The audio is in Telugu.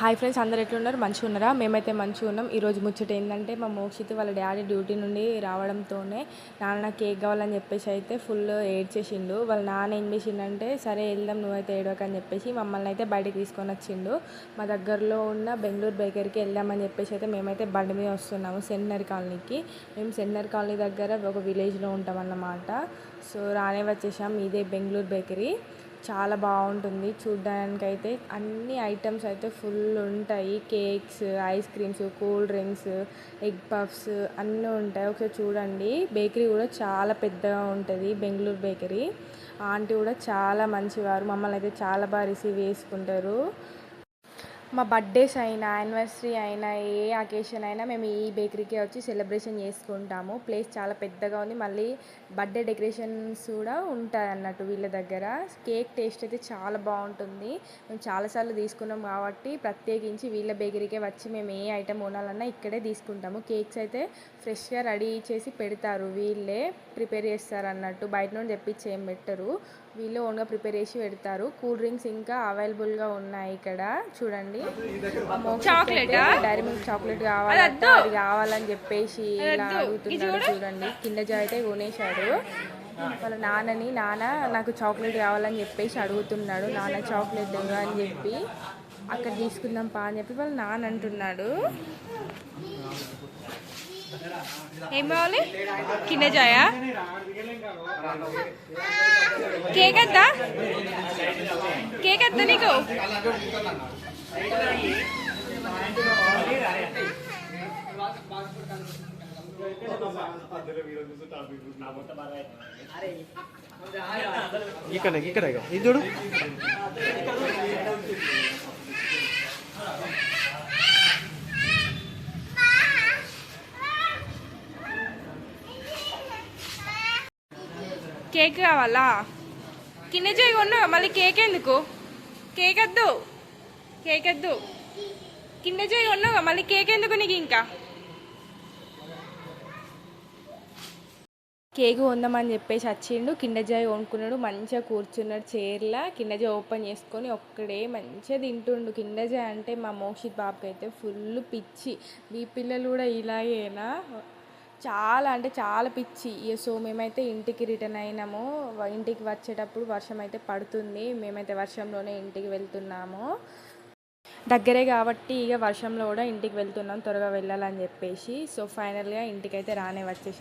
హాయ్ ఫ్రెండ్స్ అందరు ఎట్లున్నారు మంచిగా ఉన్నారా? మేమైతే మంచిగా ఉన్నాం. ఈరోజు ముచ్చట ఏంటంటే మా మోక్షిత్ వాళ్ళ డాడీ డ్యూటీ నుండి రావడంతోనే నాన్న కేక్ కావాలని చెప్పేసి అయితే ఫుల్ ఏడ్చేసిండు. వాళ్ళ నాన్న ఏం చేసిండంటే సరే వెళ్దాం నువ్వైతే ఏడవక అని చెప్పేసి మమ్మల్ని అయితే బయటకు తీసుకొని వచ్చిండు. మా దగ్గరలో ఉన్న బెంగళూరు బేకరీకి వెళ్దామని చెప్పేసి అయితే మేమైతే బండి మీద వస్తున్నాము సెన్నర్ కాలనీకి. మేము సెన్నర్ కాలనీ దగ్గర ఒక విలేజ్లో ఉంటాం అన్నమాట సో రానే వచ్చేసాం. ఇదే బెంగళూరు బేకరీ. చాలా బాగుంటుంది. చూడ్డానికైతే అన్ని ఐటమ్స్ అయితే ఫుల్ ఉంటాయి. Cakes ice creams cool drinks egg puffs అన్నీ ఉంటాయి. ఒకసారి చూడండి. బేకరీ కూడా చాలా పెద్దగా ఉంటుంది. బెంగళూరు బేకరీ. ఆంటీ కూడా చాలా మంచివారు. మమ్మల్ని అయితే చాలా బాగా రిసీవ్ చేసుకుంటారు. మా బర్త్డేస్ అయినా యానివర్సరీ అయినా ఏ అకేషన్ అయినా మేము ఈ బేకరీకే వచ్చి సెలబ్రేషన్ చేసుకుంటాము. ప్లేస్ చాలా పెద్దగా ఉంది. మళ్ళీ బర్త్డే డెకరేషన్స్ కూడా ఉంటాయి అన్నట్టు వీళ్ళ దగ్గర. కేక్ టేస్ట్ అయితే చాలా బాగుంటుంది. మేము చాలాసార్లు తీసుకున్నాం కాబట్టి ప్రత్యేకించి వీళ్ళ బేకరీకే వచ్చి మేము ఏ ఐటెం కొనాలన్నా ఇక్కడే తీసుకుంటాము. కేక్స్ అయితే ఫ్రెష్గా రెడీ చేసి పెడతారు. వీళ్ళే ప్రిపేర్ చేస్తారు అన్నట్టు. బయట నుండి తెప్పించి ఏం పెట్టరు. వీళ్ళు ఓన్గా ప్రిపేర్ చేసి పెడతారు. కూల్ డ్రింక్స్ ఇంకా అవైలబుల్గా ఉన్నాయి ఇక్కడ. చూడండి. చాక్లెట్ డైరీ మిల్క్ చాక్లెట్ కావాలంటే అది కావాలని చెప్పేసి ఇలా అడుగుతున్నాడు చూడండి. కింద జాయ్ అయితే కొనేశాడు. వాళ్ళ నాన్నని నాన్న నాకు చాక్లెట్ కావాలని చెప్పేసి అడుగుతున్నాడు. నాన్న చాక్లెట్ అని చెప్పి అక్కడ తీసుకుందాం పా అని చెప్పి వాళ్ళ నాన్న అంటున్నాడు. ఏం కావాలి? కింద జాయా? కేక్ వద్దా కేక్ వద్దా నీకు? ఇక్కడ ఇక్కడ ఇది చూడు. కేక్ కావాలా? కింద జాయ్ కొన్నా మళ్ళీ కేక్ ఎందుకు? కేక్ వద్దు. కేక్ వద్దు కింద చేయి ఉన్నావా మళ్ళీ కేక్ ఎందుకు నీకు ఇంకా? కేక్ కొందామని చెప్పేసి వచ్చిండు. కింద జాయ్ కొనుక్కున్నాడు. మంచిగా కూర్చున్నాడు చైర్లో. కింద జాయ్ ఓపెన్ చేసుకొని ఒక్కడే మంచిగా తింటుండు. కింద జాయ్ అంటే మా మోక్షిత్ బాబుకి అయితే ఫుల్ పిచ్చి. మీ పిల్లలు కూడా ఇలాగేనా? చాలా అంటే చాలా పిచ్చి. సో మేమైతే ఇంటికి రిటర్న్ అయినాము. ఇంటికి వచ్చేటప్పుడు వర్షం అయితే పడుతుంది. మేమైతే వర్షంలోనే ఇంటికి వెళ్తున్నాము. దగ్గరే కాబట్టి ఇక వర్షంలో కూడా ఇంటికి వెళ్తున్నాం త్వరగా వెళ్ళాలని చెప్పేసి. సో ఫైనల్గా ఇంటికైతే రానే వచ్చేసి